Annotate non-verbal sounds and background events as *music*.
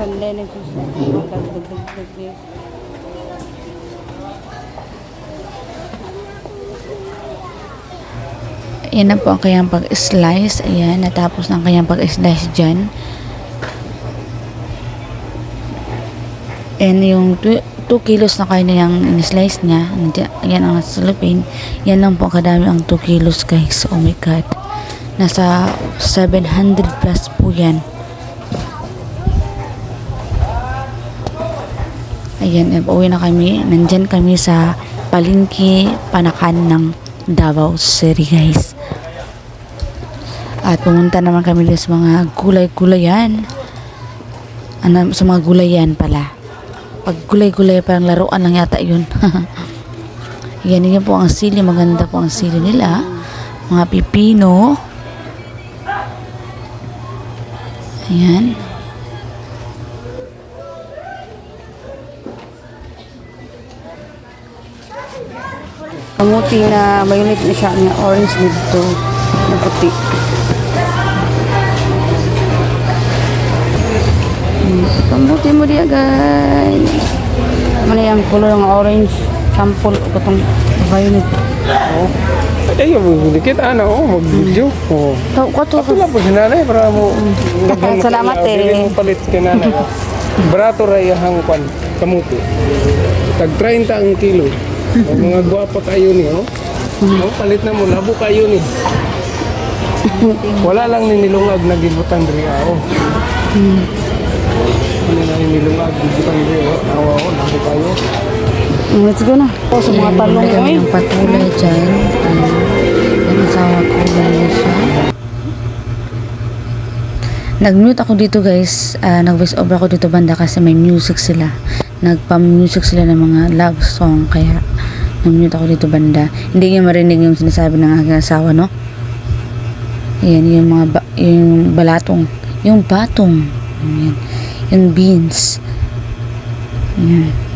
Dahil nagsusunod. Magdagdag-dagdag. Ayan na po ang kanyang pag-slice. Ayan, natapos na ang kanyang pag-slice dyan. And yung 2 kilos na kayo na yung in-slice niya, ayan ang salupin, yan lang po kadami ang 2 kilos guys. Oh my god. Nasa 700 plus po yan. Ayan, eh, pauwi na kami. Nandyan kami sa palingki panakan ng Davao City guys. At pumunta naman kami sa mga gulay-gulayan. Ano, sa mga gulayan pala. Pag gulay-gulay parang laruan lang yata yun. *laughs* Yan, yan po ang sili. Maganda po ang sili nila. Mga pipino. Ayan. Kamuti na violet na siya niya orange dito na puti. Kamuti mo diya guys. Mana yang color ng orange sample ko tong violet. Oh. Ay, yung dikit ana oh, mag-video. Oh. Tau ko to. Ako lang po si nanay para mo. *laughs* Salamat, eh. Palit si nanay. Barato rayahang kwan, kamuti. Tag 30 ang kilo. Ang mga gwapa kayo ni, oh. Oh, palit na mo, labo kayo ni. Wala lang ni nilungag na gibutan diri oh. Ano na ni nilungag gibutan diri oh. Awa labo kayo. Let's go na. Oh, sa mga talong Ayan, oy. yung patulay dyan. Ayan. Yan ang sawa ko siya. Nag-mute ako dito guys. Ah, nag-voice over ako dito banda kasi may music sila. Nagpa-music sila ng mga love song. Kaya nag-mute ako dito banda. Hindi niyo marinig yung sinasabi ng aking asawa, no? Ayan, yung mga ba- yung balatong. Yung batong. Ayan. Yung beans. Ayan.